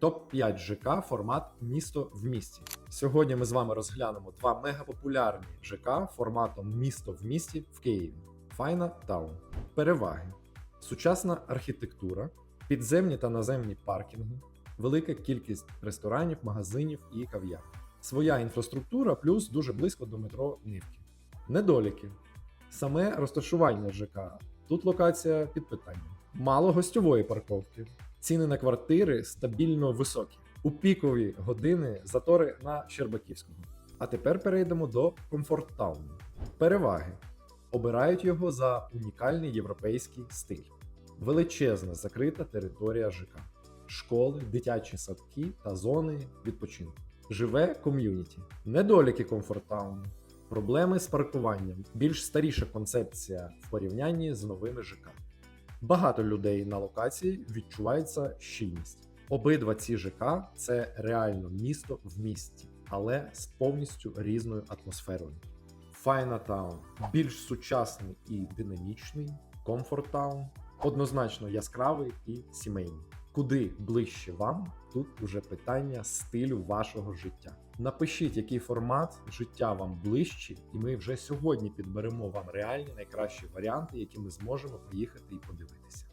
Топ-5 ЖК формат місто в місті. Сьогодні ми з вами розглянемо два мегапопулярні ЖК форматом місто в місті в Києві. Файна Таун. Переваги: сучасна архітектура, підземні та наземні паркінги, велика кількість ресторанів, магазинів і кав'ярень. Своя інфраструктура плюс дуже близько до метро Нивки. Недоліки. Саме розташування ЖК. Тут локація під питанням. Мало гостьової парковки. Ціни на квартири стабільно високі. У пікові години затори на Щербаківському. А тепер перейдемо до комфорт-тауну. Переваги. Обирають його за унікальний європейський стиль. Величезна закрита територія ЖК, школи, дитячі садки та зони відпочинку. Живе ком'юніті. Недоліки комфорт-тауну. Проблеми з паркуванням. Більш старіша концепція в порівнянні з новими ЖК. Багато людей на локації відчувається щільність. Обидва ці ЖК це реально місто в місті, але з повністю різною атмосферою. Файна Таун більш сучасний і динамічний, Комфорт Таун однозначно яскравий і сімейний. Куди ближче вам, тут уже питання стилю вашого життя. Напишіть, який формат життя вам ближче, і ми вже сьогодні підберемо вам реальні найкращі варіанти, які ми зможемо поїхати і подивитися.